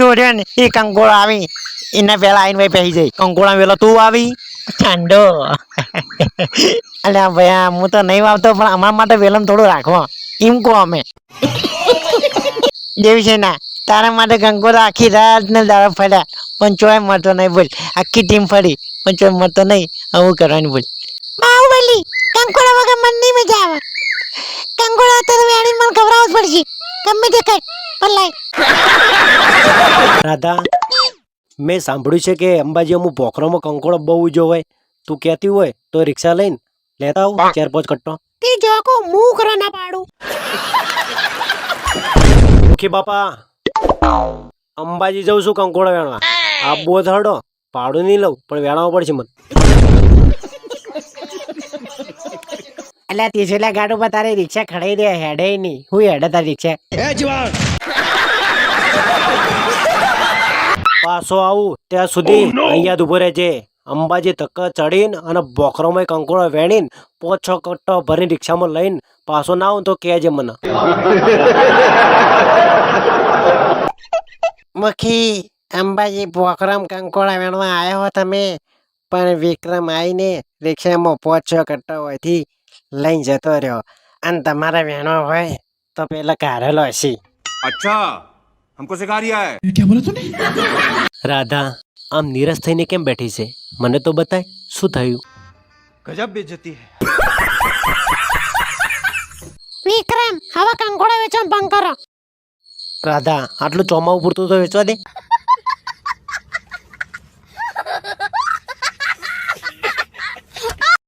રહ્યો ને એ કંકોળ આવી એના પહેલા આઈને ભાઈ પહેરી જાય. કંકોળા પેલો તું આવી? ઠંડો. અલ્યા ભાઈ હું તો નહીં વાવતો પણ અમારા માટે વેલમ થોડું રાખો. એમ કહો અમે? જેવી છે ના તારા માટે કંકોળા આખી રાત ને દાડા ફર્યા. પણ ચોય મળતો નહીં બોલ. આખી ટીમ ફરી. પણ ચોય મળતો નહીં. આવું કરવાની બોલ. બાહુબલી કંકોળા વગર મન નહીં મજા આવે. કંકોળા તો વેડી મને ખવડાવવું જ પડશે. ગમે તે કર પલાય રાધા મેં સાંભળ્યું છે કે અંબાજી અમુક ભોખરોમાં કંકોડો બહુ ઉજો હોય તું કહેતી હોય તો રિક્ષા લઈને લેતા આવું ચાર પાંચ કટ્ટો તે જોકો મું કરવા ના પાડું મુખી બાપા. અંબાજી જઉં છું કંકોડો વેણવા. આ બહુ પાડું નહીં લઉં પણ વેણાવો પડશે મને. એટલે તીસેલા ગાડું પર તારી રિક્ષા ખડાઈ દે હેડે નહીં. હું હેડે તારી રિક્ષા. પાછો આવું ત્યાં સુધી અહીંયા ઊભો રહેજે. અંબાજી તક ચડીને અને બોખરોમાં કંકોડો વેણીને પોચ છ કટ્ટો ભરીને રિક્ષામાં લઈને પાછો ના આવું તો કહેજે મને. મખી અંબાજી બોખરામ કંકોળા વેણવા આવ્યા હો તમે. પણ વિક્રમ આવીને રિક્ષામાં પોચ છ કટ્ટો હોયથી લઈને જતો રહ્યો અને તમારે વેણો હોય તો પેલો કાઢેલો હશે अच्छा हमको सिखा रिया है રાધા આમ નીરસ થઈને કેમ બેઠી છે મને તો બતાય શું થયું गजब बेइज्जती है વિક્રમ હવે કંકોળા વેચવા બંધ કરો રાધા આટલું ચોમાવું પૂરતું તો વેચવા દે